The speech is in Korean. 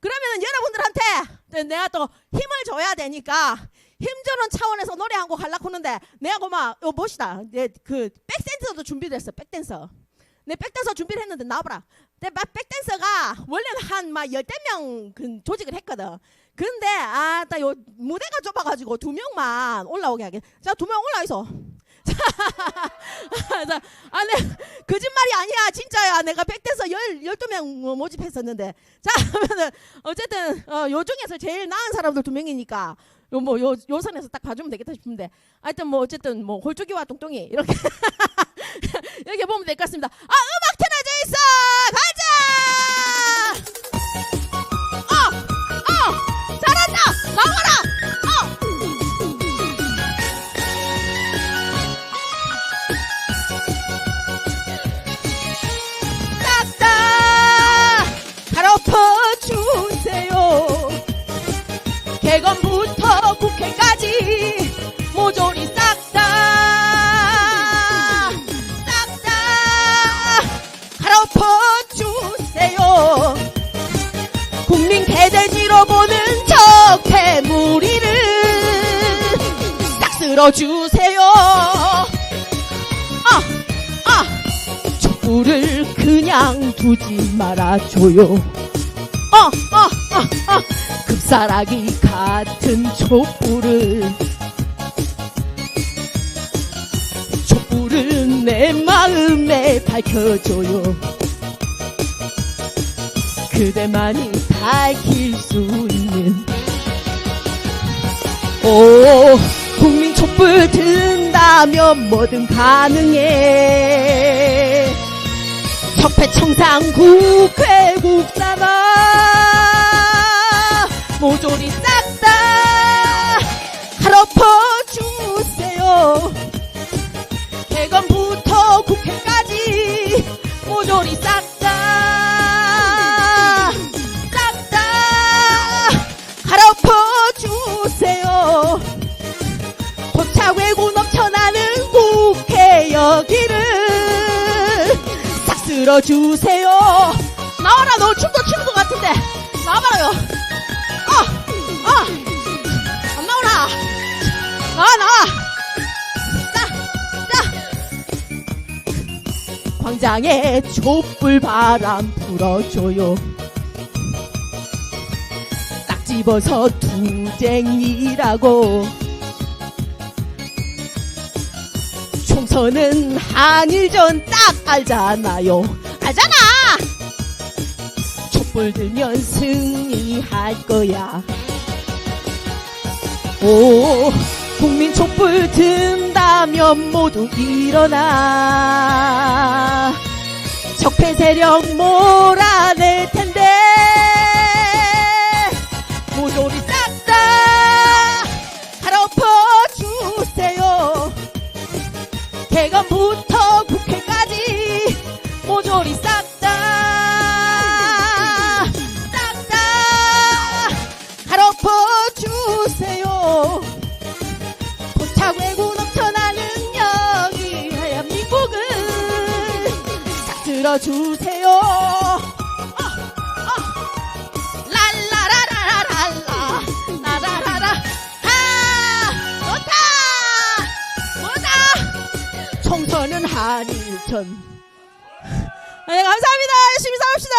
그러면 여러분들한테 내가 또 힘을 줘야 되니까 힘주는 차원에서 노래 한 곡 하려고 하는데 내가 고마 요 멋이다. 내그 백댄서도 준비됐어 백댄서. 내 백댄서 준비를 했는데 나와봐라. 내 백- 백댄서가 원래는 한막 열댓 명그 조직을 했거든. 근데 아따 요 무대가 좁아가지고 두 명만 올라오게 하게. 자 두 명 올라 있어 자, 아, 내 거짓말이 아니야, 진짜야. 내가 백댄서 열 열두 명 모집했었는데, 자, 그러면은 어쨌든 어, 요 중에서 제일 나은 사람들 두 명이니까 요 뭐 요 요 선에서 딱 봐주면 되겠다 싶은데, 하여튼 뭐 어쨌든 뭐 홀쭉이와 똥똥이 이렇게 이렇게 보면 될 것 같습니다. 개건부터 국회까지 모조리 싹다 싹다 가로퍼 주세요 국민 개돼지로 보는 저 괴물이를 싹 쓸어주세요 아, 아. 촛불을 그냥 두지 말아줘요. 어, 어, 어, 어. 급사라기 같은 촛불을 촛불을 내 마음에 밝혀줘요. 그대만이 밝힐 수 있는 오 국민 촛불 든다면 뭐든 가능해 적폐 청산 국회 국사가 모조리 싹다. 가로퍼 주세요. 개건부터 국회까지 모조리 싹다. 싹다. 가로퍼 주세요. 고차 외고 넘쳐나는 국회 여기를 싹 쓸어주세요. 나와라. 너 춤도 추는 것 같은데. 나와봐라요. 어, 어어안 나오나 나와 나와 자, 자. 광장에 촛불 바람 불어줘요 딱 집어서 투쟁이라고 총선은 한일전 딱 알잖아요. 알잖아! 촛불 들면 승리할 거야. 오, 국민 촛불 든다면 모두 일어나. 적폐 세력 몰아낼 텐데. 모조리 싹다 가로퍼 주세요. 개건부 들어주세요 라라라라 아 좋다 좋다 총선은 한일전. 네, 감사합니다. 열심히 싸웁시다.